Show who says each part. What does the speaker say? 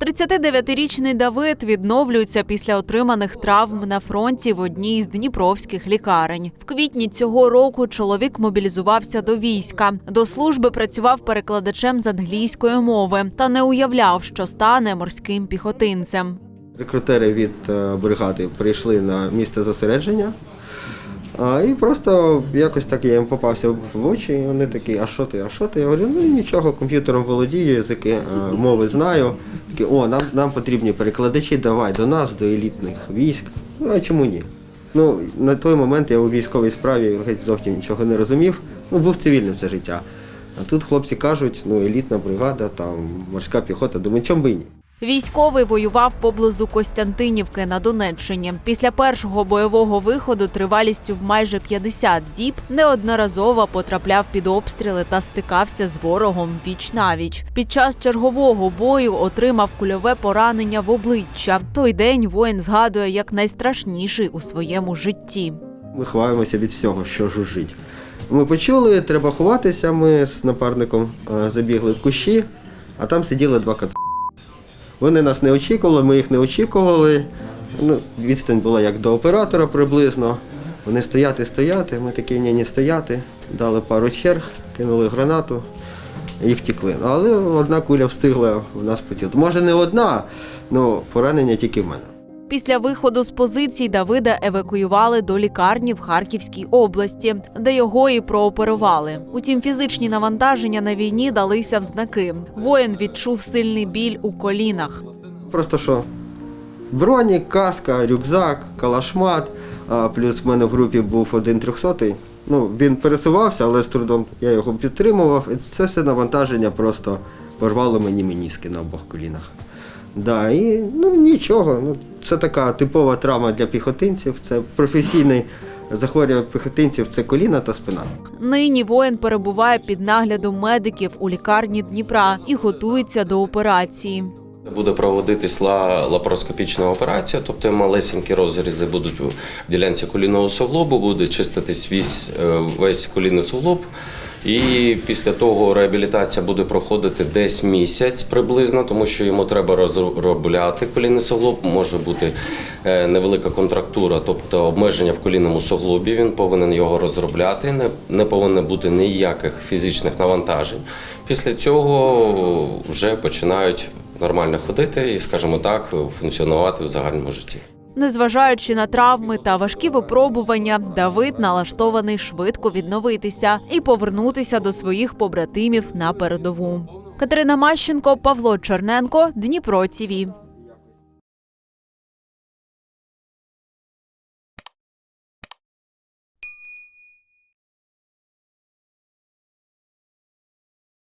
Speaker 1: 39-річний Давид відновлюється після отриманих травм на фронті в одній із дніпровських лікарень. В квітні цього року чоловік мобілізувався до війська. До служби працював перекладачем з англійської мови та не уявляв, що стане морським піхотинцем.
Speaker 2: Рекрутери від е, бригади прийшли на місце зосередження. А, і просто якось так я їм попався в очі, і вони такі, а що ти, а що ти? Я говорю, ну нічого, комп'ютером володію, язики, е, мови знаю. Такі, о, нам, нам потрібні перекладачі, давай до нас, до елітних військ. Ну, а чому ні? Ну, на той момент я у військовій справі геть зовсім нічого не розумів. Ну, був цивільним все життя. А тут хлопці кажуть, ну, елітна бригада, там, морська піхота, думаю, чому би ні?
Speaker 1: Військовий воював поблизу Костянтинівки на Донеччині. Після першого бойового виходу тривалістю в майже 50 діб неодноразово потрапляв під обстріли та стикався з ворогом віч навіч. Під час чергового бою отримав кульове поранення в обличчя. Той день воїн згадує як найстрашніший у своєму житті.
Speaker 2: Ми ховаємося від всього, що жужжить. Ми почули, треба ховатися. Ми з напарником е, забігли в кущі, а там сиділи два кац. Вони нас не очікували, ми їх не очікували. Ну, відстань була як до оператора приблизно. Вони стояти, стояти. Ми такі ні, ні стояти. Дали пару черг, кинули гранату і втекли. Але одна куля встигла в нас поцілити. Може не одна, але поранення тільки в мене.
Speaker 1: Після виходу з позицій Давида евакуювали до лікарні в Харківській області, де його і прооперували. Утім, фізичні навантаження на війні далися в знаки. Воїн відчув сильний біль у колінах.
Speaker 2: Просто що бронік, каска, рюкзак, калашмат. Плюс в мене в групі був один трьохсотий. Ну, він пересувався, але з трудом я його підтримував. І це все навантаження просто порвало мені меніски на обох колінах. Да, і ну нічого. Ну, це така типова травма для піхотинців. Це професійний захворювання піхотинців це коліна та спина.
Speaker 1: Нині воїн перебуває під наглядом медиків у лікарні Дніпра і готується до операції.
Speaker 3: Буде проводитись ла- лапароскопічна операція, тобто малесенькі розрізи будуть в ділянці колінного суглобу, буде чиститись весь, е, весь колінний суглоб. І після того реабілітація буде проходити десь місяць приблизно, тому що йому треба розробляти колінний суглоб. Може бути е, невелика контрактура, тобто обмеження в колінному суглобі. Він повинен його розробляти. Не, не повинно бути ніяких фізичних навантажень. Після цього вже починають нормально ходити і, скажімо так, функціонувати в загальному житті.
Speaker 1: Незважаючи на травми та важкі випробування, Давид налаштований швидко відновитися і повернутися до своїх побратимів на передову. Катерина Мащенко, Павло Черненко, Дніпро ТІВІ.